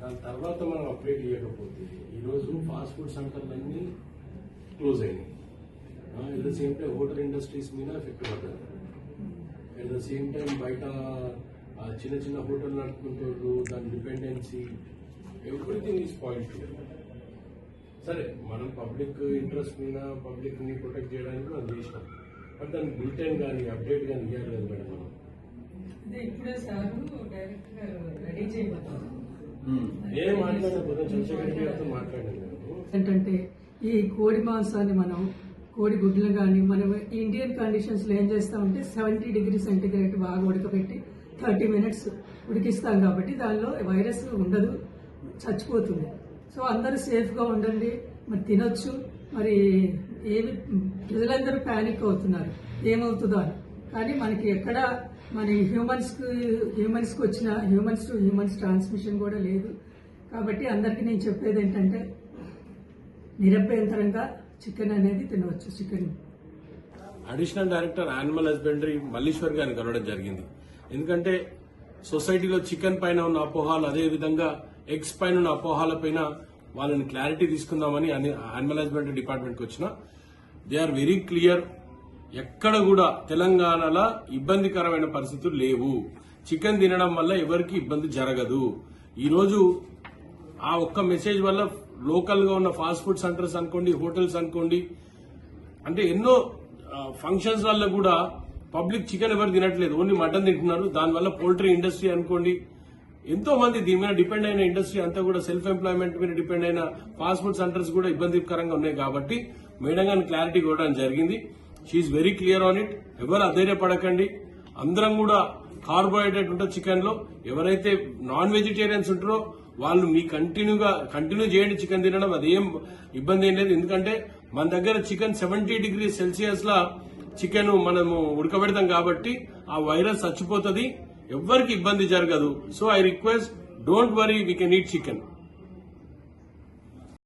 దాని తర్వాత మనం అప్డేట్ ఇవ్వకపోతే ఈరోజు ఫాస్ట్ ఫుడ్ సెంటర్లన్నీ క్లోజ్ అయినాయి. At the same time hotel industries మీద ఎఫెక్ట్ పడ్డారు అట్ ద సేమ్ టైం బయట చిన్న చిన్న హోటల్ నడుపుకుంటారు దాని డిపెండెన్సీ ఎవ్రీథింగ్ ఈజ్ పాయింట్ సరే మనం పబ్లిక్ ఇంట్రెస్ట్ మీద పబ్లిక్ని ప్రొటెక్ట్ చేయడానికి మనం చేసినాం. బట్ దాని బులెటిన్ కానీ అప్డేట్ కానీ ఇవ్వలేదు కదా మేడం మనం. ఇప్పుడే సార్ డైరెక్ట్ రెడీ చేయబోతున్నారు. ఏంటంటే ఈ కోడి మాంసాన్ని మనం కోడి గుడ్లు కానీ మనం ఇండియన్ కండిషన్స్లో ఏం చేస్తామంటే సెవెంటీ డిగ్రీ సెంటిగ్రేడ్ బాగా ఉడకబెట్టి థర్టీ మినిట్స్ ఉడికిస్తాం కాబట్టి దానిలో వైరస్ ఉండదు చచ్చిపోతుంది. సో అందరూ సేఫ్గా ఉండండి మరి తినొచ్చు. మరి ఏమి ప్రజలందరూ ప్యానిక్ అవుతున్నారు. ఏమవుతుందో అని. కానీ మనకి ఎక్కడ మన హ్యూమన్స్కి హ్యూమన్స్కి వచ్చిన హ్యూమన్స్ టు హ్యూమన్స్ ట్రాన్స్మిషన్ కూడా లేదు. కాబట్టి అందరికీ నేను చెప్పేది ఏంటంటే నిరభ్యంతరంగా చికెన్ అనేది తినవచ్చు chicken additional director animal husbandry Malleswar గారిని కలవడం జరిగింది. ఎందుకంటే సొసైటీలో చికెన్ పైన ఉన్న అపోహాలు అదే విధంగా ఎగ్స్ పైన ఉన్న అపోహాల పైన వాళ్ళని క్లారిటీ తీసుకుందామని యానిమల్ హస్బెండరీ డిపార్ట్మెంట్కి వచ్చిన. దే ఆర్ వెరీ క్లియర్ ఎక్కడ కూడా తెలంగాణలో ఇబ్బందికరమైన పరిస్థితులు లేవు. చికెన్ తినడం వల్ల ఎవరికి ఇబ్బంది జరగదు. ఈరోజు ఆ ఒక్క మెసేజ్ వల్ల లోకల్గా ఉన్న ఫాస్ట్ ఫుడ్ సెంటర్స్ అనుకోండి హోటల్స్ అనుకోండి అంటే ఎన్నో ఫంక్షన్స్ వల్ల కూడా పబ్లిక్ చికెన్ ఎవరు తినట్లేదు ఓన్లీ మటన్ తింటున్నారు. దానివల్ల పోల్ట్రీ ఇండస్ట్రీ అనుకోండి ఎంతో మంది దీని మీద డిపెండ్ అయిన ఇండస్ట్రీ అంతా కూడా సెల్ఫ్ ఎంప్లాయ్మెంట్ మీద డిపెండ్ అయిన ఫాస్ట్ ఫుడ్ సెంటర్స్ కూడా ఇబ్బందికరంగా ఉన్నాయి కాబట్టి మేడం గారిని క్లారిటీ ఇవ్వడం జరిగింది. She very clear on it ఎవరు అధైర్యపడకండి. అందరం కూడా కార్బోహైడ్రేట్ ఉంటుంది చికెన్లో. ఎవరైతే నాన్ వెజిటేరియన్స్ ఉంటారో వాళ్ళు మీ కంటిన్యూగా కంటిన్యూ చేయండి చికెన్ తినడం. అదేం ఇబ్బంది ఏం లేదు. ఎందుకంటే మన దగ్గర చికెన్ సెవెంటీ డిగ్రీ సెల్సియస్ లా చికెన్ మనము ఉడకబెడతాం కాబట్టి ఆ వైరస్ చచ్చిపోతుంది. ఎవ్వరికి ఇబ్బంది జరగదు. So I request don't worry we can eat chicken